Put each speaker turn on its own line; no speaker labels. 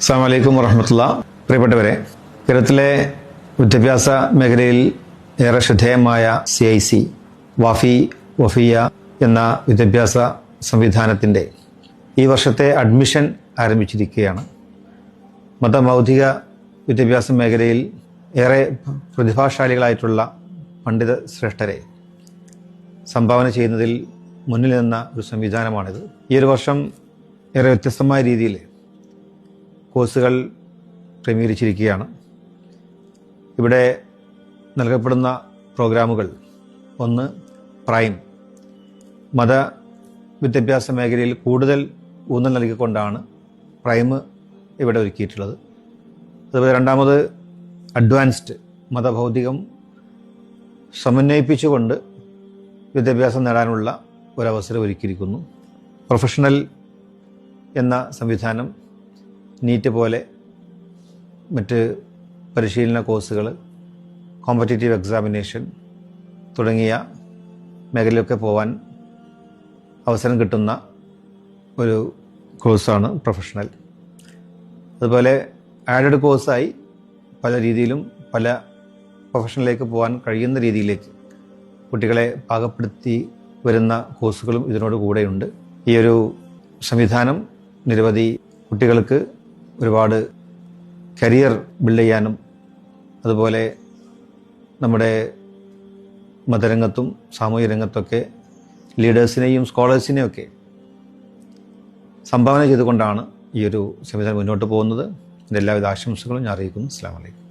അസ്സാം വലൈക്കും വറഹമത്തുള്ള. പ്രിയപ്പെട്ടവരെ കേരളത്തിലെ വിദ്യാഭ്യാസ മേഖലയിൽ ഏറെ ശ്രദ്ധേയമായ C I C Wafy Wafiyya എന്ന വിദ്യാഭ്യാസ സംവിധാനത്തിന്റെ ഈ വർഷത്തെ അഡ്മിഷൻ ആരംഭിച്ചിരിക്കുകയാണ്. മതമൗതിക വിദ്യാഭ്യാസ മേഖലയിൽ ഏറെ പ്രതിഭാശാലികളായിട്ടുള്ള പണ്ഡിത ശ്രേഷ്ഠരെ സംഭാവന ചെയ്യുന്നതിൽ മുന്നിൽ നിന്ന ഒരു സംവിധാനമാണിത്. ഈ ഒരു വർഷം ഏറെ വ്യത്യസ്തമായ രീതിയിൽ കോഴ്സുകൾ ക്രമീകരിച്ചിരിക്കുകയാണ്. ഇവിടെ നൽകപ്പെടുന്ന പ്രോഗ്രാമുകൾ. ഒന്ന് പ്രൈം. മത വിദ്യാഭ്യാസ മേഖലയിൽ കൂടുതൽ ഊന്നൽ നൽകിക്കൊണ്ടാണ് പ്രൈം ഇവിടെ ഒരുക്കിയിട്ടുള്ളത്. അതുപോലെ രണ്ടാമത് അഡ്വാൻസ്ഡ് മതഭൗതികം സമന്വയിപ്പിച്ചുകൊണ്ട് വിദ്യാഭ്യാസം നേടാനുള്ള ഒരവസരം ഒരുക്കിയിരിക്കുന്നു. പ്രൊഫഷണൽ എന്ന സംവിധാനം നീറ്റ് പോലെ മറ്റ് പരിശീലന കോഴ്സുകൾ കോമ്പറ്റേറ്റീവ് എക്സാമിനേഷൻ തുടങ്ങിയ മേഖലയൊക്കെ പോകാൻ അവസരം കിട്ടുന്ന ഒരു കോഴ്സാണ് പ്രൊഫഷണൽ അതുപോലെ ആഡഡ് കോഴ്സായി പല രീതിയിലും പല പ്രൊഫഷനിലേക്ക് പോകാൻ കഴിയുന്ന രീതിയിലേക്ക് കുട്ടികളെ പാകപ്പെടുത്തി വരുന്ന കോഴ്സുകളും ഇതിനോട് കൂടെയുണ്ട്. ഈ ഒരു സംവിധാനം നിരവധി കുട്ടികൾക്ക് ഒരുപാട് കരിയർ ബിൽഡ് ചെയ്യാനും അതുപോലെ നമ്മുടെ മതരംഗത്തും സാമൂഹിക രംഗത്തൊക്കെ ലീഡേഴ്സിനെയും സ്കോളേഴ്സിനെയും ഒക്കെ സംഭാവന ചെയ്തുകൊണ്ടാണ് ഈ ഒരു സംവിധാനം മുന്നോട്ട് പോകുന്നത്. എല്ലാവിധ ആശംസകളും ഞാൻ അറിയിക്കുന്നു. അസ്സാം വലൈക്കും